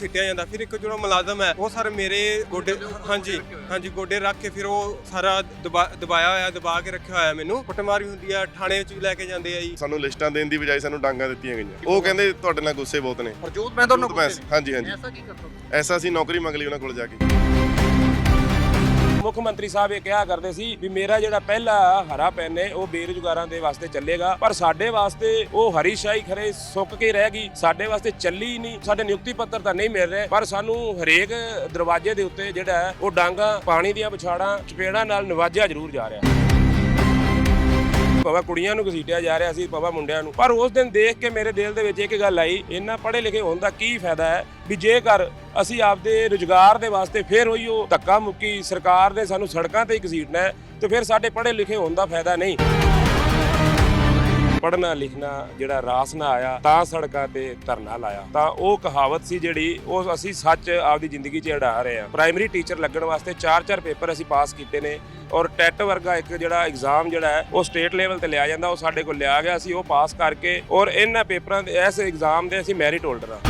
ਸਿੱਟਿਆ ਜਾਂਦਾ। ਫਿਰ ਇੱਕ ਜਿਹੜਾ ਮੁਲਾਜ਼ਮ ਹੈ ਉਹ ਸਰ ਮੇਰੇ ਗੋਡੇ ਹਾਂਜੀ ਹਾਂਜੀ ਗੋਡੇ ਰੱਖ ਕੇ ਫਿਰ ਉਹ ਸਾਰਾ ਦਬਾ- ਦਬਾਇਆ ਹੋਇਆ ਦਬਾ ਕੇ ਰੱਖਿਆ ਹੋਇਆ ਮੈਨੂੰ। ਕੁੱਟਮਾਰ ਹੁੰਦੀ ਆ ਥਾਣੇ ਵਿੱਚ ਵੀ ਲੈ ਕੇ ਜਾਂਦੇ ਆ ਜੀ। ਸਾਨੂੰ ਲਿਸਟਾਂ ਦੇਣ ਦੀ ਬਜਾਏ ਸਾਨੂੰ ਡਾਂਗਾ ਦਿੱਤੀਆਂ ਗਈਆਂ। ਉਹ ਕਹਿੰਦੇ ਤੁਹਾਡੇ ਨਾਲ ਗੁੱਸੇ ਬਹੁਤ ਨੇ। ਹਰਜੋਤ ਮੈਂ ਤੁਹਾਨੂੰ ਹਾਂਜੀ ਹਾਂਜੀ। ਐਸਾ ਕੀ ਕਰਤਾ ਐਸਾ ਅਸੀਂ ਨੌਕਰੀ ਮੰਗ ਲਈ ਉਹਨਾਂ ਕੋਲ ਜਾ ਕੇ। ਮੁੱਖ ਮੰਤਰੀ ਸਾਹਿਬ ਇਹ ਕਿਹਾ ਕਰਦੇ ਸੀ ਵੀ ਮੇਰਾ ਜਿਹੜਾ ਪਹਿਲਾ ਹਰਾ ਪੈਨ ਹੈ, ਉਹ ਬੇਰੁਜ਼ਗਾਰਾਂ ਦੇ ਵਾਸਤੇ ਚੱਲੇਗਾ, ਪਰ ਸਾਡੇ ਵਾਸਤੇ ਉਹ ਹਰੀ ਸ਼ਾਹੀ ਖਰੇ ਸੁੱਕ ਕੇ ਰਹਿ ਗਈ। ਸਾਡੇ ਵਾਸਤੇ ਚੱਲੀ ਨਹੀਂ, ਸਾਡੇ ਨਿਯੁਕਤੀ ਪੱਤਰ ਤਾਂ ਨਹੀਂ ਮਿਲ ਰਹੇ, ਪਰ ਸਾਨੂੰ ਹਰੇਕ ਦਰਵਾਜ਼ੇ ਦੇ ਉੱਤੇ ਜਿਹੜਾ ਉਹ ਡਾਂਗਾ ਪਾਣੀ ਦੀਆਂ ਵਿਛਾੜਾਂ, ਚਪੇੜਾਂ ਨਾਲ ਨਿਵਾਜਿਆ ਜ਼ਰੂਰ ਜਾ ਰਿਹਾ। ਬਾਬਾ ਕੁੜੀਆਂ ਨੂੰ ਘਸੀਟਿਆ ਜਾ ਰਿਹਾ ਸੀ ਬਾਬਾ ਮੁੰਡਿਆਂ ਨੂੰ। ਪਰ ਉਸ ਦਿਨ ਦੇਖ ਕੇ ਮੇਰੇ ਦਿਲ ਦੇ ਵਿੱਚ ਇੱਕ ਗੱਲ ਆਈ, ਇੰਨਾ ਪੜ੍ਹੇ ਲਿਖੇ ਹੋਣ ਦਾ ਕੀ ਫਾਇਦਾ ਹੈ? ਵੀ ਜੇਕਰ ਅਸੀਂ ਆਪਦੇ ਰੁਜ਼ਗਾਰ ਦੇ ਵਾਸਤੇ ਫਿਰ ਉਹੀ ਉਹ ਧੱਕਾ ਮੁੱਕੀ ਸਰਕਾਰ ਨੇ ਸਾਨੂੰ ਸੜਕਾਂ ਤੇ ਹੀ ਘਸੀਟਣਾ ਹੈ, ਤੇ ਫਿਰ ਸਾਡੇ ਪੜ੍ਹੇ ਲਿਖੇ ਹੋਣ ਦਾ ਫਾਇਦਾ ਨਹੀਂ। ਪੜ੍ਹਨਾ ਲਿਖਣਾ ਜਿਹੜਾ ਰਾਸ ਨਾ ਆਇਆ, ਤਾਂ ਸੜਕਾਂ ਤੇ ਧਰਨਾ ਲਾਇਆ। ਤਾਂ ਉਹ ਕਹਾਵਤ ਸੀ ਜਿਹੜੀ ਉਹ ਅਸੀਂ ਸੱਚ ਆਪਦੀ ਜ਼ਿੰਦਗੀ 'ਚ ਅੜਾ ਰਹੇ ਹਾਂ। ਪ੍ਰਾਇਮਰੀ ਟੀਚਰ ਲੱਗਣ ਵਾਸਤੇ 4-4 ਪੇਪਰ ਅਸੀਂ ਪਾਸ ਕੀਤੇ ਨੇ ਔਰ ਟੈਟ ਵਰਗਾ ਇੱਕ ਜਿਹੜਾ ਐਗਜ਼ਾਮ ਜਿਹੜਾ ਹੈ, ਉਹ ਸਟੇਟ ਲੈਵਲ ਤੇ ਲਿਆ ਜਾਂਦਾ, ਉਹ ਸਾਡੇ ਕੋਲ ਲਿਆ ਗਿਆ ਅਸੀਂ ਉਹ ਪਾਸ ਕਰਕੇ ਔਰ ਇਹਨਾਂ ਪੇਪਰਾਂ ਦੇ, ਇਸ ਐਗਜ਼ਾਮ ਦੇ ਅਸੀਂ ਮੈਰਿਟ ਹੋਲਡਰ ਹਾਂ।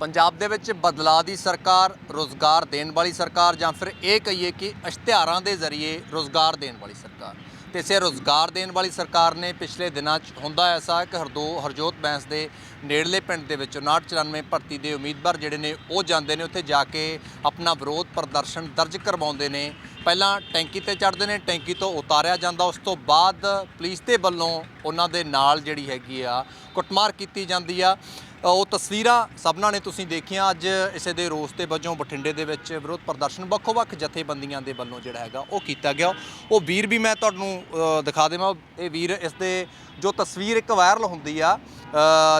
ਪੰਜਾਬ ਦੇ ਵਿੱਚ ਬਦਲਾਅ ਦੀ ਸਰਕਾਰ, ਰੋਜ਼ਗਾਰ ਦੇਣ ਵਾਲੀ ਸਰਕਾਰ ਜਾਂ ਫਿਰ ਇਹ ਕਹੀਏ ਕਿ ਇਸ਼ਤਿਹਾਰਾਂ ਦੇ ਜ਼ਰੀਏ ਰੋਜ਼ਗਾਰ ਦੇਣ ਵਾਲੀ ਸਰਕਾਰ। ਤੇ ਇਸੇ ਰੋਜ਼ਗਾਰ ਦੇਣ ਵਾਲੀ ਸਰਕਾਰ ਨੇ ਪਿਛਲੇ ਦਿਨਾਂ 'ਚ ਹੁੰਦਾ ਐਸਾ ਕਿ ਹਰਦੋ, ਹਰਜੋਤ ਬੈਂਸ ਦੇ ਨੇੜਲੇ ਪਿੰਡ ਦੇ ਵਿੱਚ 5994 ਭਰਤੀ ਦੇ ਉਮੀਦਵਾਰ ਜਿਹੜੇ ਨੇ ਉਹ ਜਾਂਦੇ ਨੇ, ਉੱਥੇ ਜਾ ਕੇ ਆਪਣਾ ਵਿਰੋਧ ਪ੍ਰਦਰਸ਼ਨ ਦਰਜ ਕਰਵਾਉਂਦੇ ਨੇ। ਪਹਿਲਾਂ ਟੈਂਕੀ ਤੇ ਚੜ੍ਹਦੇ ਨੇ, ਟੈਂਕੀ ਤੋਂ ਉਤਾਰਿਆ ਜਾਂਦਾ। ਉਸ ਤੋਂ ਬਾਅਦ ਪੁਲਿਸ ਦੇ ਵੱਲੋਂ ਉਹਨਾਂ ਦੇ ਨਾਲ ਜਿਹੜੀ ਹੈਗੀ ਆ, ਕੁੱਟਮਾਰ ਕੀਤੀ ਜਾਂਦੀ ਆ। ਉਹ ਤਸਵੀਰਾਂ ਸਭਨਾਂ ਨੇ ਤੁਸੀਂ ਦੇਖੀਆਂ। ਅੱਜ ਇਸੇ ਦੇ ਰੋਸ ਦੇ ਵਜੋਂ ਬਠਿੰਡੇ ਦੇ ਵਿੱਚ ਵਿਰੋਧ ਪ੍ਰਦਰਸ਼ਨ ਵੱਖੋ-ਵੱਖ ਜਥੇਬੰਦੀਆਂ ਦੇ ਵੱਲੋਂ ਜਿਹੜਾ ਹੈਗਾ, ਉਹ ਕੀਤਾ ਗਿਆ। ਉਹ ਵੀਰ ਵੀ ਮੈਂ ਤੁਹਾਨੂੰ ਦਿਖਾ ਦੇਵਾਂ। ਇਹ ਵੀਰ ਇਸ ਦੇ ਜੋ ਤਸਵੀਰ ਇੱਕ ਵਾਇਰਲ ਹੁੰਦੀ ਆ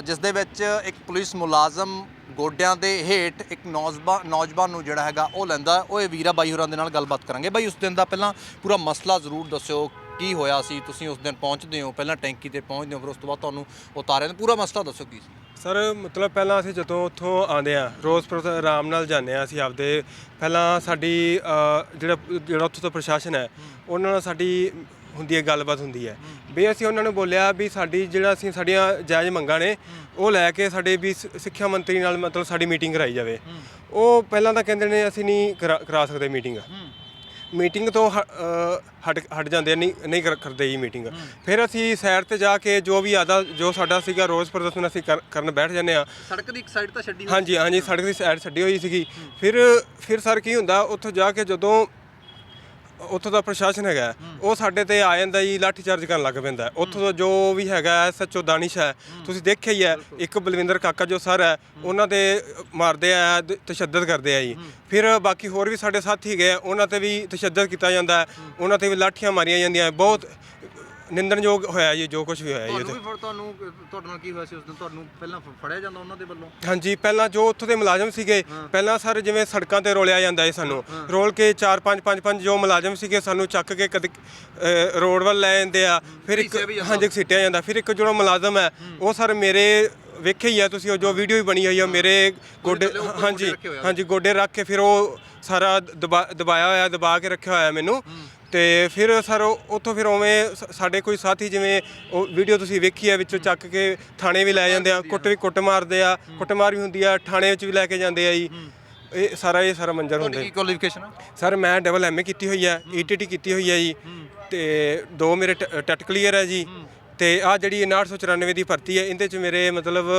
ਜਿਸ ਦੇ ਵਿੱਚ ਇੱਕ ਪੁਲਿਸ ਮੁਲਾਜ਼ਮ ਗੋਡਿਆਂ ਦੇ ਹੇਠ ਇੱਕ ਨੌਜਵਾਨ ਨੌਜਵਾਨ ਨੂੰ ਜਿਹੜਾ ਹੈਗਾ ਉਹ ਲੈਂਦਾ ਉਹ ਇਹ ਵੀਰਾ ਬਾਈ ਹੋਰਾਂ ਦੇ ਨਾਲ ਗੱਲਬਾਤ ਕਰਾਂਗੇ। ਬਾਈ ਉਸ ਦਿਨ ਦਾ ਪਹਿਲਾਂ ਪੂਰਾ ਮਸਲਾ ਜ਼ਰੂਰ ਦੱਸਿਓ। ਕੀ ਹੋਇਆ ਸੀ? ਤੁਸੀਂ ਉਸ ਦਿਨ ਪਹੁੰਚਦੇ ਹੋ ਪਹਿਲਾਂ ਟੈਂਕੀ ਤੇ ਪਹੁੰਚਦੇ ਹੋ ਫਿਰ ਉਸ ਤੋਂ ਬਾਅਦ ਤੁਹਾਨੂੰ ਉਤਾਰਿਆ। ਪੂਰਾ ਮਸਲਾ ਦੱਸੋ ਕੀ ਸੀ? ਸਰ ਮਤਲਬ ਪਹਿਲਾਂ ਅਸੀਂ ਜਦੋਂ ਉੱਥੋਂ ਆਉਂਦੇ ਆ ਰੋਜ਼ਪੁਰ ਆਰਾਮ ਨਾਲ ਜਾਂਦੇ ਆ ਅਸੀਂ ਆਪਦੇ ਪਹਿਲਾਂ ਸਾਡੀ ਅ, ਜਿਹੜਾ ਜਿਹੜਾ ਉੱਥੋਂ ਦਾ ਪ੍ਰਸ਼ਾਸਨ ਹੈ। ਉਹਨਾਂ ਨਾਲ ਸਾਡੀ ਹੁੰਦੀ ਹੈ ਗੱਲਬਾਤ ਹੁੰਦੀ ਹੈ। ਵੀ ਅਸੀਂ ਉਹਨਾਂ ਨੂੰ ਬੋਲਿਆ ਵੀ ਸਾਡੀ ਜਿਹੜਾ ਅਸੀਂ ਸਾਡੀਆਂ ਜਾਇਜ਼ ਮੰਗਾਂ ਨੇ ਉਹ ਲੈ ਕੇ ਸਾਡੇ ਵੀ ਸ- ਸਿੱਖਿਆ ਮੰਤਰੀ ਨਾਲ ਮਤਲਬ ਸਾਡੀ ਮੀਟਿੰਗ ਕਰਾਈ ਜਾਵੇ। ਉਹ ਪਹਿਲਾਂ ਤਾਂ ਕਹਿੰਦੇ ਨੇ ਅਸੀਂ ਨਹੀਂ ਕਰਾ ਕਰਾ ਸਕਦੇ ਮੀਟਿੰਗ। ਮੀਟਿੰਗ ਤੋਂ ਹ- ਅ, ਹਟ ਹਟ ਜਾਂਦੇ ਆ, ਨਹੀਂ ਨਹੀਂ ਕਰ- ਕਰਦੇ ਜੀ ਮੀਟਿੰਗ। ਫਿਰ ਅਸੀਂ ਸਾਈਡ ਤੇ ਜਾ ਕੇ ਜੋ ਵੀ ਆਦਾ ਜੋ ਸਾਡਾ ਸੀਗਾ ਰੋਜ਼ ਪ੍ਰਦਰਸ਼ਨ ਅਸੀਂ ਕਰ- ਕਰਨ ਬੈਠ ਜਾਂਦੇ ਆ। ਸੜਕ ਦੀ ਇੱਕ ਸਾਈਡ ਤਾਂ ਛੱਡੀ ਹਾਂਜੀ ਹਾਂਜੀ ਸੜਕ ਦੀ ਸਾਈਡ ਛੱਡੀ ਹੋਈ ਸੀਗੀ। ਫਿਰ ਫਿਰ ਸਰ ਕੀ ਹੁੰਦਾ ਉੱਥੋਂ ਜਾ ਕੇ ਜਦੋਂ ਉੱਥੋਂ ਦਾ ਪ੍ਰਸ਼ਾਸਨ ਹੈਗਾ ਉਹ ਸਾਡੇ ਤੇ ਆ ਜਾਂਦਾ ਜੀ, ਲਾਠੀ ਚਾਰਜ ਕਰਨ ਲੱਗ ਪੈਂਦਾ ਉੱਥੋਂ ਦਾ ਜੋ ਵੀ ਹੈਗਾ ਸੱਚੋ ਦਾਨਿਸ਼ ਹੈ, ਤੁਸੀਂ ਦੇਖਿਆ ਹੀ ਹੈ, ਇੱਕ ਬਲਵਿੰਦਰ ਕਾਕਾ ਜੋ ਸਰ ਹੈ, ਉਹਨਾਂ ਤੇ ਮਾਰਦੇ ਆ ਤਸ਼ੱਦਦ ਕਰਦੇ ਆ ਜੀ। ਫਿਰ ਬਾਕੀ ਹੋਰ ਵੀ ਸਾਡੇ ਸਾਥੀ ਗਏ ਉਹਨਾਂ ਤੇ ਵੀ ਤਸ਼ੱਦਦ ਕੀਤਾ ਜਾਂਦਾ ਉਹਨਾਂ ਤੇ ਵੀ ਲਾਠੀਆਂ ਮਾਰੀਆਂ ਜਾਂਦੀਆਂ ਬਹੁਤ ਨਿੰਦਣਯੋਗ ਹੋਇਆ ਜੀ ਜੋ ਕੁਝ ਵੀ ਹੋਇਆ ਜੀ ਤੁਹਾਨੂੰ ਉੱਥੇ। ਫਿਰ ਤੁਹਾਨੂੰ ਤੁਹਾਡੇ ਨਾਲ ਕੀ ਹੋਇਆ ਸੀ ਉਸ ਦਿਨ? ਤੁਹਾਨੂੰ ਪਹਿਲਾਂ ਫ- ਫੜਿਆ ਜਾਂਦਾ ਉਹਨਾਂ ਦੇ ਵੱਲੋਂ? ਹਾਂਜੀ ਪਹਿਲਾਂ ਜੋ ਉੱਥੋਂ ਦੇ ਮੁਲਾਜ਼ਮ ਸੀਗੇ ਪਹਿਲਾਂ ਸਰ ਜਿਵੇਂ ਸੜਕਾਂ ਤੇ ਰੋਲਿਆ ਜਾਂਦਾ ਹੈ ਸਾਨੂੰ। ਰੋਲ ਕੇ 4 5 5 5 ਜੋ ਮੁਲਾਜ਼ਮ ਸੀਗੇ ਸਾਨੂੰ ਚੱਕ ਕੇ ਕਦੇ ਅਹ, ਰੋਡ ਵੱਲ ਲੈ ਜਾਂਦੇ ਆ। ਫਿਰ ਇੱਕ ਘਸੀਟਿਆ ਵੀ ਜਾਂਦਾ। ਹਾਂਜੀ ਸਿੱਟਿਆ ਜਾਂਦਾ। ਫਿਰ ਇੱਕ ਜਿਹੜਾ ਮੁਲਾਜ਼ਮ ਹੈ ਉਹ ਸਰ ਮੇਰੇ ਵੇਖਿਆ ਹੀ ਆ ਤੁਸੀਂ ਉਹ ਜੋ ਵੀਡੀਓ ਵੀ ਬਣੀ ਹੋਈ ਆ ਮੇਰੇ ਗੋਡੇ ਥੱਲੇ ਉੱਪਰ ਹਾਂਜੀ ਗੋਡੇ ਰੱਖੇ ਹੋਏ ਆ। ਹਾਂਜੀ ਗੋਡੇ ਰੱਖ ਕੇ ਫਿਰ ਉਹ ਸਾਰਾ ਦਬਾ- ਦਬਾਇਆ ਹੋਇਆ ਦਬਾ ਕੇ ਰੱਖਿਆ ਹੋਇਆ ਮੈਨੂੰ। ਤੇ ਫਿਰ ਸਰ ਉੱਥੋਂ ਫਿਰ ਉਵੇਂ ਸ- ਸਾਡੇ ਕੋਈ ਸਾਥੀ ਜਿਵੇਂ ਉਹ ਵੀਡੀਓ ਤੁਸੀਂ ਵੇਖੀ ਆ ਵਿੱਚੋਂ ਚੱਕ ਕੇ ਥਾਣੇ ਵੀ ਲੈ ਜਾਂਦੇ ਆ ਕੁੱਟ ਵੀ ਕੁੱਟ ਮਾਰਦੇ ਆ ਕੁੱਟਮਾਰ ਵੀ ਹੁੰਦੀ ਆ ਥਾਣੇ ਵਿੱਚ ਵੀ ਲੈ ਕੇ ਜਾਂਦੇ ਆ ਜੀ। ਇਹ ਸਾਰਾ ਇਹ ਸਾਰਾ ਮੰਜ਼ਰ ਹੁੰਦਾ। ਤੁਹਾਡੀ ਕੀ ਕੁਆਲੀਫਿਕੇਸ਼ਨ ਆ? ਸਰ ਮੈਂ ਡਬਲ ਐਮਏ ਕੀਤੀ ਹੋਈ ਹੈ। ਈਟੀਟੀ ਕੀਤੀ ਹੋਈ ਹੈ ਜੀ। ਤੇ ਦੋ ਮੇਰੇ ਟੈਟ ਕਲੀਅਰ ਹੈ ਜੀ। ਤੇ ਆ ਜਿਹੜੀ 994 ਦੀ ਭਰਤੀ ਹੈ ਇਹਦੇ ਚ ਮੇਰੇ ਮਤਲਬ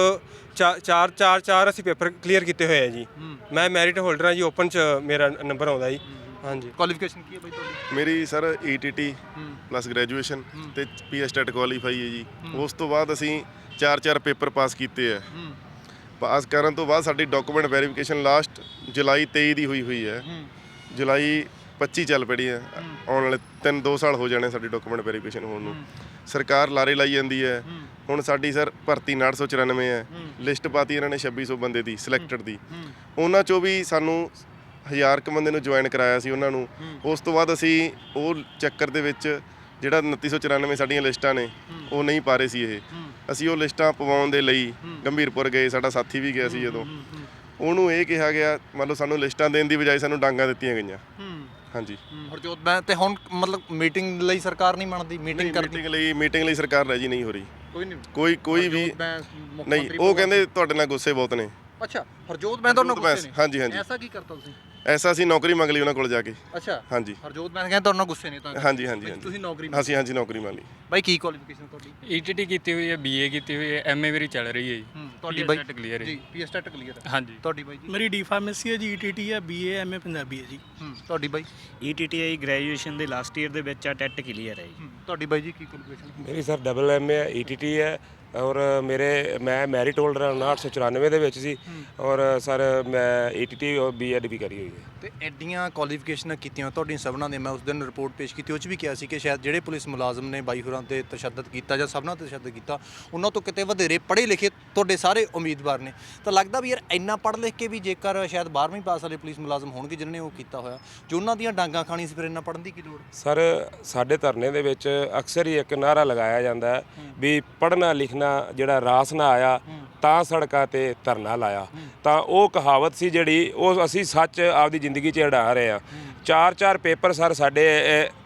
ਚਾ- ਚਾਰ ਚਾਰ ਚਾਰ ਅਸੀਂ ਪੇਪਰ ਕਲੀਅਰ ਕੀਤੇ ਹੋਏ ਆ ਜੀ। ਮੈਂ ਮੈਰਿਟ ਹੋਲਡਰ ਹਾਂ ਜੀ ਓਪਨ ਚ ਮੇਰਾ ਨੰਬਰ ਆਉਂਦਾ ਜੀ। ਹਾਂਜੀ। ਕੁਆਲੀਫਿਕੇਸ਼ਨ ਕੀ ਹੈ ਬਾਈ ਤੁਹਾਡੀ? ਮੇਰੀ ਸਰ ਈਟੀਟੀ ਪਲੱਸ ਗ੍ਰੈਜੂਏਸ਼ਨ ਤੇ ਪੀਐਸ ਟੈਟ ਕੁਆਲੀਫਾਈ ਹੈ ਜੀ। ਉਸ ਤੋਂ ਬਾਅਦ ਅਸੀਂ ਚਾਰ ਚਾਰ ਪੇਪਰ ਪਾਸ ਕੀਤੇ ਆ। ਪਾਸ ਕਰਨ ਤੋਂ ਬਾਅਦ ਸਾਡੀ ਡਾਕੂਮੈਂਟ ਵੈਰੀਫਿਕੇਸ਼ਨ ਲਾਸਟ ਜੁਲਾਈ 23 ਦੀ ਹੋਈ ਹੋਈ ਹੈ। ਜੁਲਾਈ 25 ਚੱਲ ਪੜੀ ਹੈ। ਆਉਣ ਵਾਲੇ 3 2 ਸਾਲ ਹੋ ਜਾਣੇ ਸਾਡੀ ਡਾਕੂਮੈਂਟ ਵੈਰੀਫਿਕੇਸ਼ਨ ਹੋਣ ਨੂੰ। ਸਰਕਾਰ ਲਾਰੇ ਲਾਈ ਜਾਂਦੀ ਹੈ। ਹੁਣ ਸਾਡੀ ਸਰ ਭਰਤੀ 994 ਹੈ। ਲਿਸਟ ਪਾਤੀ ਇਹਨਾਂ ਨੇ 2600 ਬੰਦੇ ਦੀ ਸਿਲੈਕਟਡ ਦੀ। ਉਹਨਾਂ ਚੋਂ ਵੀ ਸਾਨੂੰ ਹਜ਼ਾਰ ਕ ਬੰਦੇ ਨੂੰ ਜੁਆਇਨ ਕਰਾਇਆ ਸੀ ਉਹਨਾਂ ਨੂੰ। ਉਸ ਤੋਂ ਬਾਅਦ ਅਸੀਂ ਉਹ ਚੱਕਰ ਦੇ ਵਿੱਚ ਜਿਹੜਾ 2994 ਸਾਡੀਆਂ ਲਿਸਟਾਂ ਨੇ ਉਹ ਨਹੀਂ ਪਾ ਰਹੇ ਸੀ ਇਹ। ਅਸੀਂ ਉਹ ਲਿਸਟਾਂ ਪਵਾਉਣ ਦੇ ਲਈ ਗੰਭੀਰਪੁਰ ਗਏ ਸਾਡਾ ਸਾਥੀ ਵੀ ਗਿਆ ਸੀ ਜਦੋਂ। ਉਹਨੂੰ ਇਹ ਕਿਹਾ ਗਿਆ ਮੰਨ ਲਓ ਸਾਨੂੰ ਲਿਸਟਾਂ ਦੇਣ ਦੀ ਬਜਾਏ ਸਾਨੂੰ ਡਾਂਗਾ ਦਿੱਤੀਆਂ ਗਈਆਂ। ਹਾਂਜੀ। ਹਰਜੋਤ ਮੈਂ ਤੇ ਹੁਣ ਮਤਲਬ ਮੀਟਿੰਗ ਲਈ ਸਰਕਾਰ ਨਹੀਂ ਮੰਨਦੀ ਮੀਟਿੰਗ ਕਰਦੀ ਮੀਟਿੰਗ ਲਈ ਮੀਟਿੰਗ ਲਈ ਸਰਕਾਰ ਰਾਜੀ ਨਹੀਂ ਹੋ ਰਹੀ। ਕੋਈ ਨਹੀਂ। ਕੋਈ ਕੋਈ ਵੀ ਨਹੀਂ ਉਹ ਕਹਿੰਦੇ ਤੁਹਾਡੇ ਨਾਲ ਗੁੱਸੇ ਬਹੁਤ ਨੇ। ਅੱਛਾ ਹਰਜੋਤ ਬੈਂਸ ਤੁਹਾਨੂੰ ਗੁੱਸੇ ਨੇ। ਹਾਂਜੀ, ਹਾਂਜੀ। ਐਸਾ ਕੀ ਕਰਤਾ ਤੁਸੀਂ? ਐਸਾ ਅਸੀਂ ਨੌਕਰੀ ਮੰਗ ਲਈ ਉਹਨਾਂ ਕੋਲ ਜਾ ਕੇ। ਅੱਛਾ। ਹਾਂਜੀ। ਹਰਜੋਤ ਬੈਂਸ ਕਹਿੰਦੇ ਤੁਹਾਨੂੰ ਗੁੱਸੇ ਨੇ ਤਾਂ ਹਾਂਜੀ ਹਾਂਜੀ ਹਾਂਜੀ। ਤੁਸੀਂ ਨੌਕਰੀ ਅਸੀਂ ਹਾਂਜੀ ਨੌਕਰੀ ਮੰਗ ਲਈ। ਬਾਈ ਕੀ ਕੁਆਲੀਫਿਕੇਸ਼ਨ ਤੁਹਾਡੀ? ਈਟੀਟੀ ਕੀਤੀ ਹੋਈ ਹੈ ਬੀਏ ਕੀਤੀ ਹੋਈ ਹੈ ਐਮਏ ਮੇਰੀ ਚੱਲ ਰਹੀ ਹੈ ਜੀ। ਹੂੰ ਤੁਹਾਡੀ ਬਾਈ clear ਹੈ। ਜੀ। ਪੀਐਸ ਟੈਟ ਕਲੀਅਰ ਹੈ। ਹਾਂਜੀ। ਤੁਹਾਡੀ ਬਾਈ ਜੀ? ਮੇਰੀ ਡੀ ਫਾਰਮੇਸੀ ਹੈ ਜੀ ਈਟੀਟੀ ਹੈ ਬੀਏ ਐਮਏ ਪੰਜਾਬੀ ਹੈ ਜੀ। ਹੂੰ ਤੁਹਾਡੀ ਬਾਈ? ਈਟੀਟੀਆਈ ਗ੍ਰੈਜੂਏਸ਼ਨ ਦੇ ਲਾਸਟ ਈਅਰ ਦੇ ਵਿੱਚ ਆ ਟੈਟ ਕਲੀਅਰ ਹੈ ਜੀ। ਹੂੰ ਤੁਹਾਡੀ ਬਾਈ ਜੀ ਕੀ ਕੁਆਲੀਫਿਕੇਸ਼ਨ ਮੇਰੀ ਸਰ ਡਬਲ ਐਮ ਹੈ ਈਟੀਟੀ ਹੈ ਔਰ ਮੇਰੇ ਮੈਂ ਮੈਰਿਟ ਹੋਲਡਰ ਹਾਂ 994 ਦੇ ਵਿੱਚ ਸੀ। ਔਰ ਸਰ ਮੈਂ ਈਟੀਟੀ ਔਰ ਬੀਐਡ ਵੀ ਕਰੀ ਹੋਈ ਹੈ। ਤੇ ਐਡੀਆਂ ਕੁਆਲੀਫਿਕੇਸ਼ਨਾਂ ਕੀਤੀਆਂ ਤੁਹਾਡੀਆਂ ਸਭਨਾਂ ਦੇ ਮੈਂ ਉਸ ਦਿਨ ਰਿਪੋਰਟ ਪੇਸ਼ ਕੀਤੀ ਉਹ ਚ ਵੀ ਕਿਹਾ ਸੀ ਕਿ ਸ਼ਾਇਦ ਜਿਹੜੇ ਪੁਲਿਸ ਮੁਲਾਜ਼ਮ ਨੇ ਬਾਈ ਹੋਰਾਂ ਤੇ ਤਸ਼ੱਦਦ ਕੀਤਾ ਜਾਂ ਸਭਨਾਂ ਤੇ ਤਸ਼ੱਦਦ ਕੀਤਾ ਉਹਨਾਂ ਤੋਂ ਕਿਤੇ ਵਧੇਰੇ ਪੜ੍ਹੇ ਲਿਖੇ ਤੁਹਾਡੇ ਸਾਰੇ ਉਮੀਦਵਾਰ ਨੇ। ਤਾਂ ਲੱਗਦਾ ਵੀ ਯਾਰ ਇੰਨਾ ਪੜ੍ਹ ਲਿਖ ਕੇ ਵੀ ਜੇਕਰ ਸ਼ਾਇਦ 12ਵੀਂ ਪਾਸ ਵਾਲੇ ਪੁਲਿਸ ਮੁਲਾਜ਼ਮ ਹੋਣਗੇ ਜਿਨ੍ਹਾਂ ਨੇ ਉਹ ਕੀਤਾ ਹੋਇਆ ਜੋ ਉਹਨਾਂ ਦੀਆਂ ਡਾਂਗਾਂ ਖਾਣੀ ਸੀ ਫਿਰ ਇੰਨਾ ਪੜ੍ਹਨ ਦੀ ਕੀ ਲੋੜ? ਸਰ ਸਾਡੇ ਧਰਨੇ ਦੇ ਵਿੱਚ ਅਕਸਰ ਹੀ ਇੱਕ ਨਾਰਾ ਲਗਾਇਆ ਜਾਂਦਾ ਹੈ ਵੀ ਪੜ੍ਹਨਾ ਲਿਖਣਾ ਜਿਹੜਾ ਰਾਸ ਨਾ ਆਇਆ ਤਾਂ ਸੜਕਾਂ ਤੇ ਧਰਨਾ ਲਾਇਆ। ਤਾਂ ਉਹ ਕਹਾਵਤ ਸੀ ਜਿਹੜੀ ਉਹ ਅਸੀਂ ਸੱਚ ਆਪਦੀ ਜ਼ਿੰਦਗੀ 'ਚ ਅੜਾ ਰਹੇ ਆ ਚਾਰ ਚਾਰ ਪੇਪਰ ਸਰ ਸਾਡੇ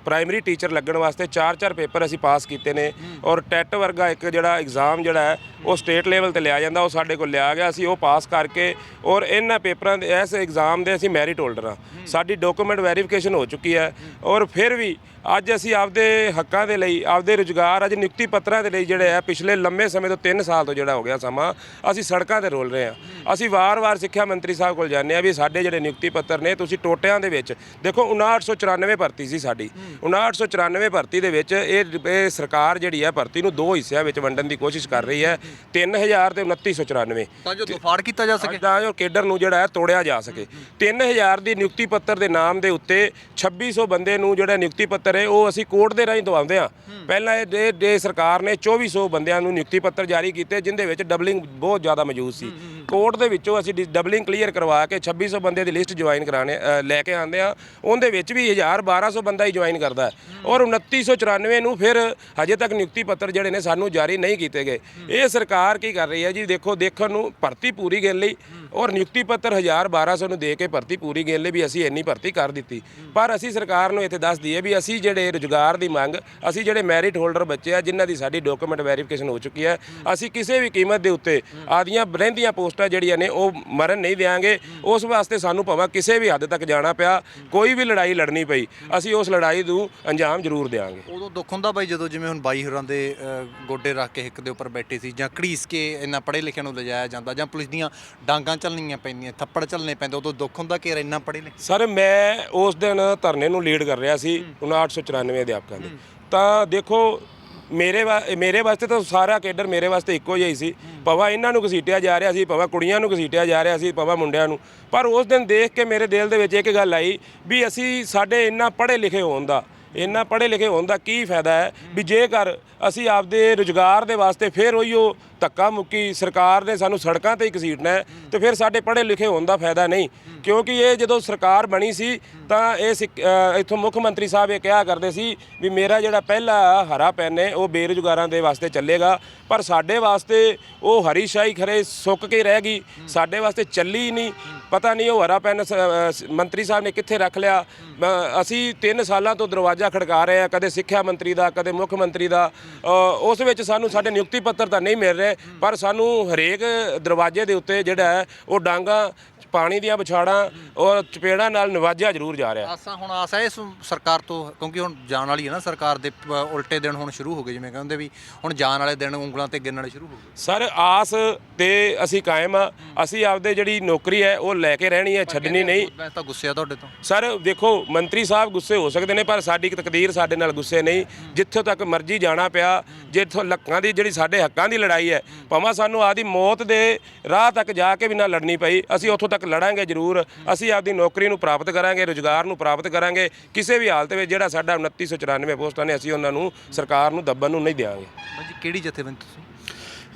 ਪ੍ਰਾਇਮਰੀ ਟੀਚਰ ਲੱਗਣ ਵਾਸਤੇ ਚਾਰ ਚਾਰ ਪੇਪਰ ਅਸੀਂ ਪਾਸ ਕੀਤੇ ਨੇ ਔਰ ਟੈਟ ਵਰਗਾ ਇੱਕ ਜਿਹੜਾ ਐਗਜ਼ਾਮ ਜਿਹੜਾ ਹੈ, ਉਹ ਸਟੇਟ ਲੈਵਲ ਤੇ ਲਿਆ ਜਾਂਦਾ, ਉਹ ਸਾਡੇ ਕੋਲ ਲਿਆ ਗਿਆ, ਅਸੀਂ ਉਹ ਪਾਸ ਕਰਕੇ ਔਰ ਇਹਨਾਂ ਪੇਪਰਾਂ ਦੇ, ਇਸ ਐਗਜ਼ਾਮ ਦੇ ਅਸੀਂ ਮੈਰਿਟ ਹੋਲਡਰ ਹਾਂ। ਸਾਡੀ ਡਾਕੂਮੈਂਟ ਵੈਰੀਫਿਕੇਸ਼ਨ ਹੋ ਚੁੱਕੀ ਹੈ ਔਰ ਫਿਰ ਵੀ ਅੱਜ ਅਸੀਂ ਆਪਦੇ ਹੱਕਾਂ ਦੇ ਲਈ, ਆਪਦੇ ਰੁਜ਼ਗਾਰ, ਅੱਜ ਨਿਯੁਕਤੀ ਪੱਤਰਾਂ ਦੇ ਲਈ ਜਿਹੜੇ ਆ ਪਿਛਲੇ ਲੰਮੇ ਸਮੇਂ ਤੋਂ 3 ਸਾਲ ਤੋਂ ਜਿਹੜਾ ਹੋ ਗਿਆ ਸਮਾਂ, ਅਸੀਂ ਸੜਕਾਂ ਤੇ ਰੋਲ ਰਹੇ ਹਾਂ। ਅਸੀਂ ਵਾਰ-ਵਾਰ ਸਿੱਖਿਆ ਮੰਤਰੀ ਸਾਹਿਬ ਕੋਲ ਜਾਂਦੇ ਆ ਵੀ ਸਾਡੇ ਜਿਹੜੇ ਨਿਯੁਕਤੀ ਪੱਤਰ ਨੇ, ਤੁਸੀਂ ਟੋਟਿਆਂ ਦੇ ਵਿੱਚ, ਦੇਖੋ 5994 ਭਰਤੀ ਸੀ ਸਾਡੀ। 5994 ਭਰਤੀ ਦੇ ਵਿੱਚ ਇਹ ਇਹ ਸਰਕਾਰ ਜਿਹੜੀ ਹੈ ਭਰਤੀ ਨੂੰ ਦੋ ਹਿੱਸਿਆਂ ਵਿੱਚ ਵੰਡਣ ਦੀ ਕੋਸ਼ਿਸ਼ ਕਰ ਰਹੀ ਹੈ 3000 ਤੇ 2994 ਤਾਂ ਜੋ ਦੁਫਾੜ ਕੀਤਾ ਜਾ ਸਕੇ। ਤਾਂ ਜੋ ਕੇਡਰ ਨੂੰ ਜਿਹੜਾ ਹੈ ਤੋੜਿਆ ਜਾ ਸਕੇ। 3000 ਦੀ ਨਿਯੁਕਤੀ ਪੱਤਰ ਦੇ ਨਾਮ ਦੇ ਉੱਤੇ 2600 ਬੰਦੇ ਨੂੰ ਜਿਹੜਾ ਨਿਯੁਕਤੀ ਪੱਤਰ ਹੈ ਉਹ ਅਸੀਂ ਕੋਰਟ ਦੇ ਰਾਹੀਂ ਦਵਾਉਂਦੇ ਆ ਪਹਿਲਾਂ ਇਹ ਦੇ- ਸਰਕਾਰ ਨੇ 2400 ਬੰਦਿਆਂ ਨੂੰ ਨਿਯੁਕਤੀ ਪੱਤਰ ਜਾਰੀ ਕੀਤੇ ਜਿੰਦੇ ਵਿੱਚ ਡਬਲਿੰਗ ਬਹੁਤ ਜ਼ਿਆਦਾ ਮੌਜੂਦ ਸੀ। ਕੋਰਟ ਦੇ ਵਿੱਚੋਂ ਅਸੀਂ ਡਬਲਿੰਗ ਕਲੀਅਰ ਕਰਵਾ ਕੇ 2600 ਬੰਦੇ ਦੀ ਲਿਸਟ ਜੁਆਇਨ ਕਰਾਣੇ ਲੈ ਕੇ ਆਂਦੇ ਆ ਉਹਦੇ ਵਿੱਚ ਵੀ 1000 1200 ਬੰਦਾ ਹੀ ਜੁਆਇਨ ਕਰਦਾ ਹੈ। ਔਰ 2994 ਨੂੰ ਫਿਰ ਹਜੇ ਤੱਕ ਨਿਯੁਕਤੀ ਪੱਤਰ ਜਿਹੜੇ ਨੇ ਸਾਨੂੰ ਜਾਰੀ ਨਹੀਂ ਕੀਤੇ ਗਏ। ਇਹ ਸਰਕਾਰ ਕੀ ਕਰ ਰਹੀ ਹੈ ਜੀ? ਦੇਖੋ, ਦੇਖਣ ਨੂੰ ਭਰਤੀ ਪੂਰੀ ਗਿਣ ਲਈ ਔਰ ਨਿਯੁਕਤੀ ਪੱਤਰ 1000 1200 ਨੂੰ ਦੇ ਕੇ ਭਰਤੀ ਪੂਰੀ ਗਿਣ ਲਈ ਵੀ ਅਸੀਂ ਇੰਨੀ ਭਰਤੀ ਕਰ ਦਿੱਤੀ। ਪਰ ਅਸੀਂ ਸਰਕਾਰ ਨੂੰ ਇੱਥੇ ਦੱਸ ਦਈਏ ਵੀ ਅਸੀਂ ਜਿਹੜੇ ਰੁਜ਼ਗਾਰ ਦੀ ਮੰਗ, ਅਸੀਂ ਜਿਹੜੇ ਮੈਰਿਟ ਹੋਲਡਰ ਬੱਚੇ ਆ, ਜਿਨ੍ਹਾਂ ਦੀ ਸਾਡੀ ਡਾਕੂਮੈਂਟ ਵੈਰੀਫਿਕੇਸ਼ਨ ਹੋ ਚੁੱਕੀ ਹੈ, ਅਸੀਂ ਕਿਸੇ ਵੀ ਕੀਮਤ ਦੇ ਉੱਤੇ ਆਦੀਆਂ ਰਹਿੰਦੀਆਂ ਪੋਸਟਾਂ ਜਿਹੜੀਆਂ ਨੇ ਉਹ ਮਰਨ ਨਹੀਂ ਦੇਵਾਂਗੇ ਉਸ ਵਾਸਤੇ ਸਾਨੂੰ ਭਾਵੇਂ ਕਿਸੇ ਵੀ ਹੱਦ ਤੱਕ ਜਾਣਾ ਪਿਆ, ਕੋਈ ਵੀ ਲੜਾਈ ਲੜਨੀ ਪਈ, ਅਸੀਂ ਉਸ ਲੜਾਈ ਨੂੰ ਅੰਜਾਮ ਜ਼ਰੂਰ ਦੇਵਾਂਗੇ ਉਦੋਂ ਦੁੱਖ ਹੁੰਦਾ ਬਾਈ ਜਦੋਂ ਜਿਵੇਂ ਹੁਣ ਬਾਈ ਹੋਰਾਂ ਦੇ ਅ, ਗੋਡੇ ਰੱਖ ਕੇ ਹਿੱਕ ਦੇ ਉੱਪਰ ਬੈਠੇ ਸੀ ਜਾਂ ਘੜੀਸ ਕੇ ਇੰਨਾ ਪੜ੍ਹੇ ਲਿਖਿਆਂ ਨੂੰ ਲਿਜਾਇਆ ਜਾਂਦਾ ਜਾਂ ਪੁਲਿਸ ਦੀਆਂ ਡਾਂਗਾਂ ਚੱਲਣੀਆਂ ਪੈਂਦੀਆਂ ਥੱਪੜ ਚੱਲਣੇ ਪੈਂਦੇ ਉਦੋਂ ਦੁੱਖ ਹੁੰਦਾ ਕਿ ਯਾਰ ਇੰਨਾ ਪੜ੍ਹੇ ਲਿਖੇ ਸਰ ਮੈਂ ਉਸ ਦਿਨ ਧਰਨੇ ਨੂੰ ਲੀਡ ਕਰ ਰਿਹਾ ਸੀ 5994 ਅਧਿਆਪਕਾਂ ਦੇ। ਤਾਂ ਦੇਖੋ ਮੇਰੇ ਵਾ- ਮੇਰੇ ਵਾਸਤੇ ਤਾਂ ਸਾਰਾ ਕੇਡਰ ਮੇਰੇ ਵਾਸਤੇ ਇੱਕੋ ਜਿਹਾ ਹੀ ਸੀ। ਭਵਾ ਇਹਨਾਂ ਨੂੰ ਘਸੀਟਿਆ ਜਾ ਰਿਹਾ ਸੀ, ਭਵਾ ਕੁੜੀਆਂ ਨੂੰ ਘਸੀਟਿਆ ਜਾ ਰਿਹਾ ਸੀ, ਭਵਾ ਮੁੰਡਿਆਂ ਨੂੰ। ਪਰ ਉਸ ਦਿਨ ਦੇਖ ਕੇ ਮੇਰੇ ਦਿਲ ਦੇ ਵਿੱਚ ਇੱਕ ਗੱਲ ਆਈ ਵੀ ਅਸੀਂ ਸਾਡੇ ਇੰਨਾ ਪੜ੍ਹੇ ਲਿਖੇ ਹੋਣ ਦਾ, ਇੰਨਾ ਪੜ੍ਹੇ ਲਿਖੇ ਹੋਣ ਦਾ ਕੀ ਫਾਇਦਾ ਹੈ ਵੀ ਜੇਕਰ ਅਸੀਂ ਆਪਦੇ ਰੁਜ਼ਗਾਰ ਦੇ ਵਾਸਤੇ ਫਿਰ ਉਹੀਓ ਧੱਕਾ ਮੁੱਕੀ ਸਰਕਾਰ ਨੇ ਸਾਨੂੰ ਸੜਕਾਂ ਤੇ ਹੀ ਘਸੀਟਣਾ ਹੈ ਤੇ ਫਿਰ ਸਾਡੇ ਪੜ੍ਹੇ ਲਿਖੇ ਹੋਣ ਦਾ ਫਾਇਦਾ ਨਹੀਂ। ਕਿਉਂਕਿ ਇਹ ਜਦੋਂ ਸਰਕਾਰ ਬਣੀ ਸੀ, ਤਾਂ ਇਹ ਸਿੱਕ- ਇੱਥੋਂ ਮੁੱਖ ਮੰਤਰੀ ਸਾਹਿਬ ਇਹ ਕਿਹਾ ਕਰਦੇ ਸੀ ਵੀ ਮੇਰਾ ਜਿਹੜਾ ਪਹਿਲਾ ਹਰਾ ਪੈਨ ਹੈ, ਉਹ ਬੇਰੁਜ਼ਗਾਰਾਂ ਦੇ ਵਾਸਤੇ ਚੱਲੇਗਾ। ਪਰ ਸਾਡੇ ਵਾਸਤੇ ਉਹ ਹਰੀ ਸ਼ਾਹੀ ਖਰੇ ਸੁੱਕ ਕੇ ਰਹਿ ਗਈ। ਸਾਡੇ ਵਾਸਤੇ ਚੱਲੀ ਨਹੀਂ। ਪਤਾ ਨਹੀਂ ਉਹ ਹਰਾ ਪੈਨ ਸ- ਮੰਤਰੀ ਸਾਹਿਬ ਨੇ ਕਿੱਥੇ ਰੱਖ ਲਿਆ। ਅਸੀਂ 3 ਸਾਲਾਂ ਤੋਂ ਦਰਵਾਜ਼ਾ ਖੜਕਾ ਰਹੇ ਆ ਕਦੇ ਸਿੱਖਿਆ ਮੰਤਰੀ ਦਾ, ਕਦੇ ਮੁੱਖ ਮੰਤਰੀ ਦਾ। ਉਸ ਵਿੱਚ ਸਾਨੂੰ ਸਾਡੇ ਨਿਯੁਕਤੀ ਪੱਤਰ ਤਾਂ ਨਹੀਂ ਮਿਲ ਰਹੇ। ਪਰ ਸਾਨੂੰ ਹਰੇਕ ਦਰਵਾਜ਼ੇ ਦੇ ਉੱਤੇ ਜਿਹੜਾ ਹੈ ਉਹ ਡਾਂਗਾ ਪਾਣੀ ਦੀਆਂ ਵਿਛਾੜਾਂ ਔਰ ਚਪੇੜਾਂ ਨਾਲ ਨਵਾਜਿਆ ਜ਼ਰੂਰ ਜਾ ਰਿਹਾ। ਆਸਾਂ ਹੁਣ ਆਸ ਹੈ ਇਸ ਸਰਕਾਰ ਤੋਂ ਕਿਉਂਕਿ ਹੁਣ ਜਾਣ ਵਾਲੀ ਹੈ ਨਾ ਸਰਕਾਰ ਦੇ ਪ- ਉਲਟੇ ਦਿਨ ਹੁਣ ਸ਼ੁਰੂ ਹੋ ਗਏ ਜਿਵੇਂ ਕਹਿੰਦੇ ਵੀ ਹੁਣ ਜਾਣ ਵਾਲੇ ਦਿਨ ਉਂਗਲਾਂ ਤੇ ਗਿਣਨ ਵਾਲੇ ਸ਼ੁਰੂ ਹੋ ਗਏ। ਸਰ ਆਸ ਤੇ ਅਸੀਂ ਕਾਇਮ ਆ। ਅਸੀਂ ਆਪਦੇ ਜਿਹੜੀ ਨੌਕਰੀ ਹੈ ਉਹ ਲੈ ਕੇ ਰਹਿਣੀ ਹੈ ਛੱਡਣੀ ਨਹੀਂ। ਮੈਂ ਤਾਂ ਗੁੱਸੇ ਆ ਤੁਹਾਡੇ ਤੋਂ। ਸਰ ਦੇਖੋ ਮੰਤਰੀ ਸਾਹਿਬ ਗੁੱਸੇ ਹੋ ਸਕਦੇ ਨੇ ਪਰ ਸਾਡੀ ਤਕਦੀਰ ਸਾਡੇ ਨਾਲ ਗੁੱਸੇ ਨਹੀਂ। ਜਿੱਥੋਂ ਤੱਕ ਮਰਜ਼ੀ ਜਾਣਾ ਪਿਆ ਜਿੱਥੋਂ ਲੱਕਾਂ ਦੀ ਜਿਹੜੀ ਸਾਡੇ ਹੱਕਾਂ ਦੀ ਲੜਾਈ ਹੈ ਭਾਵੇਂ ਸਾਨੂੰ ਆਦੀ ਮੌਤ ਦੇ ਰਾਹ ਤੱਕ ਜਾ ਕੇ ਵੀ ਨਾ ਲੜਨੀ ਪਈ ਅਸੀਂ ਉੱਥੋਂ ਤੱਕ ਲੜਾਂਗੇ ਜ਼ਰੂਰ। ਅਸੀਂ ਆਪਦੀ ਨੌਕਰੀ ਨੂੰ ਪ੍ਰਾਪਤ ਕਰਾਂਗੇ, ਰੁਜ਼ਗਾਰ ਨੂੰ ਪ੍ਰਾਪਤ ਕਰਾਂਗੇ। ਕਿਸੇ ਵੀ ਹਾਲਤ ਵਿੱਚ ਜਿਹੜਾ ਸਾਡਾ 2994 ਪੋਸਟਾਂ ਨੇ, ਅਸੀਂ ਉਹਨਾਂ ਨੂੰ ਸਰਕਾਰ ਨੂੰ ਦੱਬਣ ਨੂੰ ਨਹੀਂ ਦੇਵਾਂਗੇ ਬਾਈ ਕਿਹੜੀ ਜਥੇਬੰਦੀ ਤੁਸੀਂ?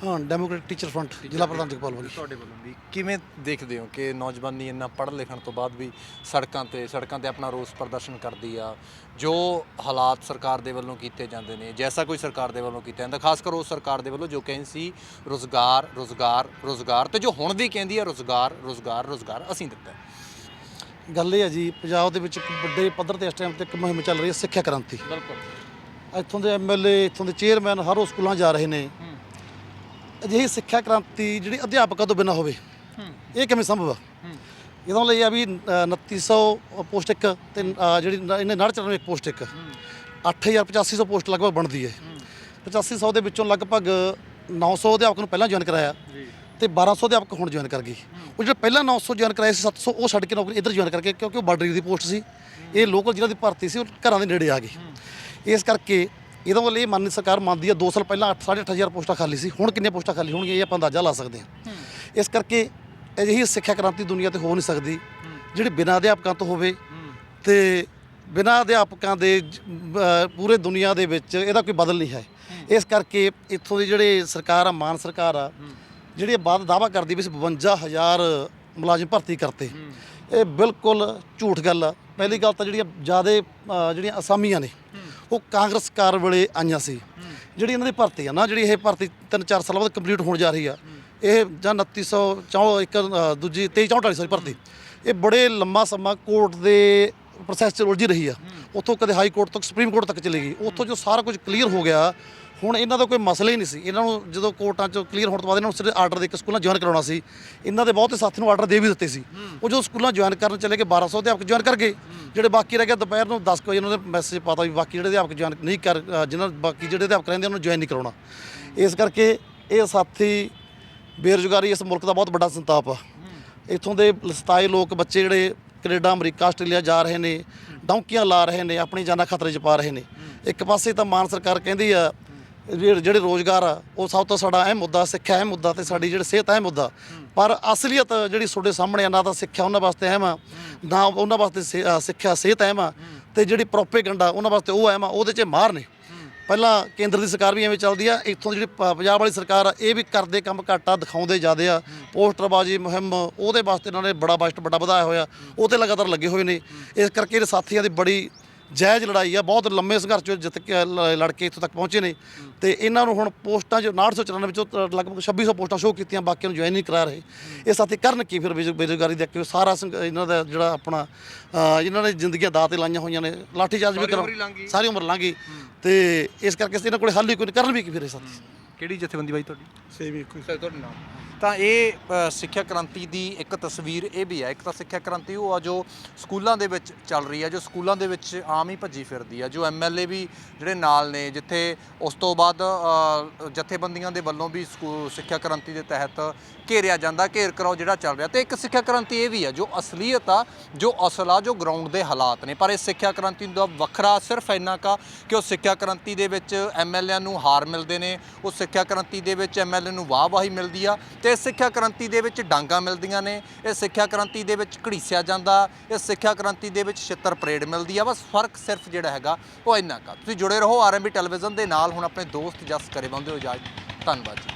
ਹਾਂ ਡੈਮੋਕ੍ਰੈਟਿਕ ਟੀਚਰ ਫਰੰਟ ਜ਼ਿਲ੍ਹਾ ਪ੍ਰਧਾਨ ਜਗਪਾਲ ਵਾਲੀ ਤੁਹਾਡੇ ਵੱਲੋਂ ਵੀ ਕਿਵੇਂ ਦੇਖਦੇ ਹੋ ਕਿ ਨੌਜਵਾਨੀ ਇੰਨਾ ਪੜ੍ਹ ਲਿਖਣ ਤੋਂ ਬਾਅਦ ਵੀ ਸੜਕਾਂ ਤੇ ਸੜਕਾਂ ਤੇ ਆਪਣਾ ਰੋਸ ਪ੍ਰਦਰਸ਼ਨ ਕਰਦੀ ਆ? ਜੋ ਹਾਲਾਤ ਸਰਕਾਰ ਦੇ ਵੱਲੋਂ ਕੀਤੇ ਜਾਂਦੇ ਨੇ ਜੈਸਾ ਕੋਈ ਸਰਕਾਰ ਦੇ ਵੱਲੋਂ ਕੀਤਾ ਜਾਂਦਾ ਖਾਸ ਕਰ ਉਸ ਸਰਕਾਰ ਦੇ ਵੱਲੋਂ ਜੋ ਕਹਿੰਦੀ ਸੀ ਰੋਜ਼ਗਾਰ ਰੋਜ਼ਗਾਰ ਰੋਜ਼ਗਾਰ ਤੇ ਜੋ ਹੁਣ ਵੀ ਕਹਿੰਦੀ ਆ ਰੋਜ਼ਗਾਰ ਰੋਜ਼ਗਾਰ ਰੋਜ਼ਗਾਰ ਅਸੀਂ ਦਿੱਤਾ। ਗੱਲ ਇਹ ਹੈ ਜੀ ਪੰਜਾਬ ਦੇ ਵਿੱਚ ਇੱਕ ਵੱਡੇ ਪੱਧਰ ਤੇ ਇਸ ਟਾਈਮ ਤੇ ਇੱਕ ਮੁਹਿੰਮ ਚੱਲ ਰਹੀ ਹੈ ਸਿੱਖਿਆ ਕ੍ਰਾਂਤੀ। ਬਿਲਕੁਲ। ਇੱਥੋਂ ਦੇ ਐਮਐਲਏ ਇੱਥੋਂ ਦੇ ਚੇਅਰਮੈਨ ਹਰ ਉਹ ਸਕੂਲਾਂ ਜਾ ਰਹੇ ਨੇ। ਅਜਿਹੀ ਸਿੱਖਿਆ ਕ੍ਰਾਂਤੀ ਜਿਹੜੀ ਅਧਿਆਪਕਾਂ ਤੋਂ ਬਿਨਾਂ ਹੋਵੇ। ਇਹ ਕਿਵੇਂ ਸੰਭਵ ਆ? ਇਹਦਾ ਲਈ ਆ ਵੀ ਅ, 2900 ਪੋਸਟ ਇੱਕ ਤੇ ਅ, ਜਿਹੜੀ ਨ- ਇਹਨੇ 994 ਪੋਸਟ ਇੱਕ। 8000 8500 ਪੋਸਟ ਲਗਭਗ ਬਣਦੀ ਹੈ। 8500 ਦੇ ਵਿੱਚੋਂ ਲਗਭਗ 900 ਅਧਿਆਪਕ ਨੂੰ ਪਹਿਲਾਂ ਜੁਆਇਨ ਕਰਾਇਆ ਤੇ 1200 ਅਧਿਆਪਕ ਹੁਣ ਜੁਆਇਨ ਕਰ ਗਏ। ਉਹ ਜਿਹੜੇ ਪਹਿਲਾਂ 900 ਜੁਆਇਨ ਕਰਾਏ ਸੀ 700 ਉਹ ਛੱਡ ਕੇ ਨੌਕਰੀ ਇੱਧਰ ਜੁਆਇਨ ਕਰਕੇ ਕਿਉਂਕਿ ਉਹ ਬਾਰਡਰ ਦੀ ਪੋਸਟ ਸੀ। ਇਹ ਲੋਕਲ ਜਿਹਨਾਂ ਦੀ ਭਰਤੀ ਸੀ ਉਹ ਘਰਾਂ ਦੇ ਨੇੜੇ ਆ ਗਏ। ਇਸ ਕਰਕੇ ਇਹਦਾ ਵੱਲ ਇਹ ਮੰਨ ਸਰਕਾਰ ਮੰਨਦੀ ਆ 2 ਸਾਲ ਪਹਿਲਾਂ 8 8500 ਪੋਸਟਾਂ ਖਾਲੀ ਸੀ ਹੁਣ ਕਿੰਨੀਆਂ ਪੋਸਟਾਂ ਖਾਲੀ ਹੋਣਗੀਆਂ ਇਹ ਆਪਾਂ ਅੰਦਾਜ਼ਾ ਲਾ ਸਕਦੇ ਹਾਂ। ਇਸ ਕਰਕੇ ਅਜਿਹੀ ਸਿੱਖਿਆ ਕ੍ਰਾਂਤੀ ਦੁਨੀਆ ਤੇ ਹੋ ਨਹੀਂ ਸਕਦੀ ਜਿਹੜੀ ਬਿਨਾਂ ਅਧਿਆਪਕਾਂ ਤੋਂ ਹੋਵੇ ਤੇ ਬਿਨਾਂ ਅਧਿਆਪਕਾਂ ਦੇ ਪੂਰੇ ਦੁਨੀਆ ਦੇ ਵਿੱਚ ਇਹਦਾ ਕੋਈ ਬਦਲ ਨਹੀਂ ਹੈ। ਇਸ ਕਰਕੇ ਇੱਥੋਂ ਦੀ ਜਿਹੜੇ ਸਰਕਾਰ ਆ ਮਾਨ ਸਰਕਾਰ ਆ ਜਿਹੜੀ ਬਾਅਦ ਦਾਵਾ ਕਰਦੀ ਵੀ ਅਸੀਂ 52000 ਮੁਲਾਜ਼ਮ ਭਰਤੀ ਕਰਤੇ ਇਹ ਬਿਲਕੁਲ ਝੂਠ ਗੱਲ ਆ। ਪਹਿਲੀ ਗੱਲ ਤਾਂ ਜਿਹੜੀਆਂ ਜਿਆਦੇ ਜਿਹੜੀਆਂ ਅਸਾਮੀਆਂ ਨੇ ਉਹ ਕਾਂਗਰਸ ਸਰਕਾਰ ਵੇਲੇ ਆਈਆਂ ਸੀ। ਜਿਹੜੀ ਇਹਨਾਂ ਦੀ ਭਰਤੀ ਆ ਨਾ ਜਿਹੜੀ ਇਹ ਭਰਤੀ 3-4 ਸਾਲਾਂ ਬਾਅਦ ਕੰਪਲੀਟ ਹੋਣ ਜਾ ਰਹੀ ਆ। ਇਹ ਜਾਂ 2900 ਇੱਕ ਦੂਜੀ 23 ਵਾਲੀ ਸੌਰੀ ਭਰਤੀ। ਇਹ ਬੜੇ ਲੰਮਾ ਸਮਾਂ ਕੋਰਟ ਦੇ ਪ੍ਰੋਸੈਸ ਚ ਉਲਝੀ ਰਹੀ ਆ। ਉੱਥੋਂ ਕਦੇ ਹਾਈ ਕੋਰਟ ਤੱਕ ਸੁਪਰੀਮ ਕੋਰਟ ਤੱਕ ਚਲੀ ਗਈ। ਉੱਥੋਂ ਜੋ ਸਾਰਾ ਕੁਝ ਕਲੀਅਰ ਹੋ ਗਿਆ ਹੁਣ ਇਹਨਾਂ ਦਾ ਕੋਈ ਮਸਲਾ ਹੀ ਨਹੀਂ ਸੀ। ਇਹਨਾਂ ਨੂੰ ਜਦੋਂ ਕੋਰਟਾਂ ਚ ਕਲੀਅਰ ਹੋਣ ਤੋਂ ਬਾਅਦ ਇਹਨਾਂ ਨੂੰ ਸਿਰਫ ਆਰਡਰ ਦੇ ਕੇ ਸਕੂਲਾਂ ਜੁਆਇਨ ਕਰਾਉਣਾ ਸੀ। ਇਹਨਾਂ ਦੇ ਬਹੁਤੇ ਸਾਥੀ ਨੂੰ ਆਰਡਰ ਦੇ ਵੀ ਦਿੱਤੇ ਸੀ। ਉਹ ਜਦੋਂ ਸਕੂਲਾਂ ਜੁਆਇਨ ਕਰਨ ਚਲੇ ਗਏ 1200 ਅਧਿਆਪਕ ਜੁਆਇਨ ਕਰ ਗਏ। ਜਿਹੜੇ ਬਾਕੀ ਰਹਿ ਗਏ ਦੁਪਹਿਰ ਨੂੰ 10 ਕੁ ਵਜੇ ਉਹਨਾਂ ਨੇ ਮੈਸੇਜ ਪਾਤਾ ਵੀ ਬਾਕੀ ਜਿਹੜੇ ਅਧਿਆਪਕ ਜੁਆਇਨ ਨਹੀਂ ਕਰ ਜਿਨ੍ਹਾਂ ਬਾਕੀ ਜਿਹੜੇ ਅਧਿਆਪਕ ਰਹਿੰਦੇ ਉਹਨਾਂ ਨੂੰ ਜੁਆਇਨ ਨਹੀਂ ਕਰਾਉਣਾ। ਇਸ ਕਰਕੇ ਇਹ ਸਾਥੀ ਬੇਰੁਜ਼ਗਾਰੀ ਇਸ ਮੁਲਕ ਦਾ ਬਹੁਤ ਵੱਡਾ ਸੰਤਾਪ ਆ। ਇੱਥੋਂ ਦੇ ਲਸਤਾਏ ਲੋਕ ਬੱਚੇ ਜਿਹੜੇ ਕੈਨੇਡਾ ਅਮਰੀਕਾ ਆਸਟ੍ਰੇਲੀਆ ਜਾ ਰਹੇ ਨੇ ਡੌਂਕੀਆਂ ਲਾ ਰਹੇ ਨੇ ਆਪਣੀ ਜਾਨਾਂ ਖਤਰੇ 'ਚ ਪਾ ਰਹੇ ਨੇ। ਇੱਕ ਪਾਸੇ ਤਾਂ ਮਾਨ ਸਰਕਾਰ ਕਹਿੰਦੀ ਆ ਜਿਹੜੇ ਜਿਹੜੇ ਰੋਜ਼ਗਾਰ ਆ, ਉਹ ਸਭ ਤੋਂ ਸਾਡਾ ਅਹਿਮ ਮੁੱਦਾ, ਸਿੱਖਿਆ ਅਹਿਮ ਮੁੱਦਾ ਤੇ ਸਾਡੀ ਜਿਹੜੀ ਸਿਹਤ ਅਹਿਮ ਮੁੱਦਾ। ਪਰ ਅਸਲੀਅਤ ਜਿਹੜੀ ਤੁਹਾਡੇ ਸਾਹਮਣੇ ਆ, ਨਾ ਤਾਂ ਸਿੱਖਿਆ ਉਹਨਾਂ ਵਾਸਤੇ ਅਹਿਮ ਆ, ਨਾ ਉਹਨਾਂ ਵਾਸਤੇ ਸਿ- ਸਿੱਖਿਆ ਸਿਹਤ ਅਹਿਮ ਆ ਤੇ ਜਿਹੜੀ ਪ੍ਰੋਪੇਗੈਂਡਾ ਉਹਨਾਂ ਵਾਸਤੇ ਉਹ ਅਹਿਮ ਆ, ਉਹਦੇ 'ਚ ਮਾਰ ਨੇ। ਪਹਿਲਾਂ ਕੇਂਦਰ ਦੀ ਸਰਕਾਰ ਵੀ ਐਵੇਂ ਚੱਲਦੀ ਆ, ਇੱਥੋਂ ਜਿਹੜੀ ਪ- ਪੰਜਾਬ ਵਾਲੀ ਸਰਕਾਰ ਆ, ਇਹ ਵੀ ਕਰਦੇ ਕੰਮ ਘੱਟ ਆ ਦਿਖਾਉਂਦੇ ਜ਼ਿਆਦੇ ਆ। ਪੋਸਟਰਬਾਜ਼ੀ ਮੁਹਿੰਮ, ਉਹਦੇ ਵਾਸਤੇ ਇਹਨਾਂ ਨੇ ਬੜਾ ਬਜਟ ਵੱਡਾ ਵਧਾਇਆ ਹੋਇਆ, ਉਹ ਤੇ ਲਗਾਤਾਰ ਲੱਗੇ ਹੋਏ ਨੇ। ਇਸ ਕਰਕੇ ਇਹਦੇ ਸਾਥੀਆਂ ਦੀ ਬੜੀ ਜਾਇਜ਼ ਲੜਾਈ ਆ ਬਹੁਤ ਲੰਮੇ ਸੰਘਰਸ਼ ਚੋਂ ਜਿੱਤ ਕੇ ਲ- ਲੜ ਕੇ ਇੱਥੋਂ ਤੱਕ ਪਹੁੰਚੇ ਨੇ। ਤੇ ਇਹਨਾਂ ਨੂੰ ਹੁਣ ਪੋਸਟਾਂ 'ਚ 994 ਵਿੱਚੋਂ ਤਾਂ ਲਗਭਗ 2600 ਪੋਸਟਾਂ ਸ਼ੋਅ ਕੀਤੀਆਂ ਬਾਕੀਆਂ ਨੂੰ ਜੁਆਇਨ ਨਹੀਂ ਕਰਾ ਰਹੇ। ਇਹ ਸਾਥੀ ਕਰਨ ਕੀ ਫਿਰ ਬੇਰੁ- ਬੇਰੁਜ਼ਗਾਰੀ ਦੇ ਕੇ ਸਾਰਾ ਸੰਘ- ਇਹਨਾਂ ਦਾ ਜਿਹੜਾ ਆਪਣਾ ਅ, ਇਹਨਾਂ ਨੇ ਜ਼ਿੰਦਗੀਆਂ ਦਾਅ ਤੇ ਲਾਈਆਂ ਹੋਈਆਂ ਨੇ। ਲਾਠੀ ਚਾਰਜ ਵੀ ਕਰੋ ਸਾਰੀ ਉਮਰ ਲੰਘ ਗਈ। ਤੇ ਇਸ ਕਰਕੇ ਇਹਨਾਂ ਕੋਲੇ ਹੱਲ ਹੀ ਕੋਈ ਨਹੀਂ ਕਰਨ ਵੀ ਕੀ ਫਿਰ ਇਹ ਸਾਥੀ? ਕਿਹੜੀ ਜਥੇਬੰਦੀ ਬਾਈ ਤੁਹਾਡੀ? ਸੇਮ ਇੱਕੋ ਸਰ ਤੁਹਾਡਾ ਨਾਮ। ਤਾਂ ਇਹ ਅ, ਸਿੱਖਿਆ ਕ੍ਰਾਂਤੀ ਦੀ ਇੱਕ ਤਸਵੀਰ ਇਹ ਵੀ ਹੈ। ਇੱਕ ਤਾਂ ਸਿੱਖਿਆ ਕ੍ਰਾਂਤੀ ਉਹ ਆ ਜੋ ਸਕੂਲਾਂ ਦੇ ਵਿੱਚ ਚੱਲ ਰਹੀ ਹੈ ਜੋ ਸਕੂਲਾਂ ਦੇ ਵਿੱਚ ਆਮ ਹੀ ਭੱਜੀ ਫਿਰਦੀ ਆ। ਜੋ ਐਮਐਲਏ ਵੀ ਜਿਹੜੇ ਨਾਲ ਨੇ ਜਿੱਥੇ ਉਸ ਤੋਂ ਬਾਅਦ ਅ, ਜਥੇਬੰਦੀਆਂ ਦੇ ਵੱਲੋਂ ਵੀ ਸਕੂ- ਸਿੱਖਿਆ ਕ੍ਰਾਂਤੀ ਦੇ ਤਹਿਤ ਘੇਰਿਆ ਜਾਂਦਾ ਘੇਰ ਕਰਾਓ ਜਿਹੜਾ ਚੱਲ ਰਿਹਾ। ਤੇ ਇੱਕ ਸਿੱਖਿਆ ਕ੍ਰਾਂਤੀ ਇਹ ਵੀ ਆ ਜੋ ਅਸਲੀਅਤ ਆ ਜੋ ਅਸਲ ਆ ਜੋ ਗਰਾਊਂਡ ਦੇ ਹਾਲਾਤ ਨੇ। ਪਰ ਇਹ ਸਿੱਖਿਆ ਕ੍ਰਾਂਤੀ ਦਾ ਵੱਖਰਾ ਸਿਰਫ ਇੰਨਾ ਕਾ ਕਿ ਉਹ ਸਿੱਖਿਆ ਕ੍ਰਾਂਤੀ ਦੇ ਵਿੱਚ ਐਮਐਲਏ ਨੂੰ ਹਾਰ ਮਿਲਦੇ ਨੇ ਉਹ ਸਿੱਖਿਆ ਕ੍ਰਾਂਤੀ ਦੇ ਵਿੱਚ ਐਮਐਲਏ ਨੂੰ ਵਾਹ-ਵਾਹੀ ਮਿਲਦੀ ਆ ਤੇ ਇਸ ਸਿੱਖਿਆ ਕ੍ਰਾਂਤੀ ਦੇ ਵਿੱਚ ਡਾਂਗਾ ਮਿਲਦੀਆਂ ਨੇ। ਇਹ ਸਿੱਖਿਆ ਕ੍ਰਾਂਤੀ ਦੇ ਵਿੱਚ ਘੜੀਸਿਆ ਜਾਂਦਾ, ਇਹ ਸਿੱਖਿਆ ਕ੍ਰਾਂਤੀ ਦੇ ਵਿੱਚ ਛਿੱਤਰ ਪਰੇਡ ਮਿਲਦੀ ਆ। ਬਸ ਫ਼ਰਕ ਸਿਰਫ ਜਿਹੜਾ ਹੈਗਾ, ਉਹ ਇੰਨਾ ਕਾ ਤੁਸੀਂ ਜੁੜੇ ਰਹੋ ਆਰਐਮਬੀ ਟੈਲੀਵਿਜ਼ਨ ਦੇ ਨਾਲ। ਹੁਣ ਆਪਣੇ ਦੋਸਤ ਜਸ ਕਰੇ ਬੰਦੇ ਹੋ ਇਜਾਜ਼ਤ ਧੰਨਵਾਦ ਜੀ।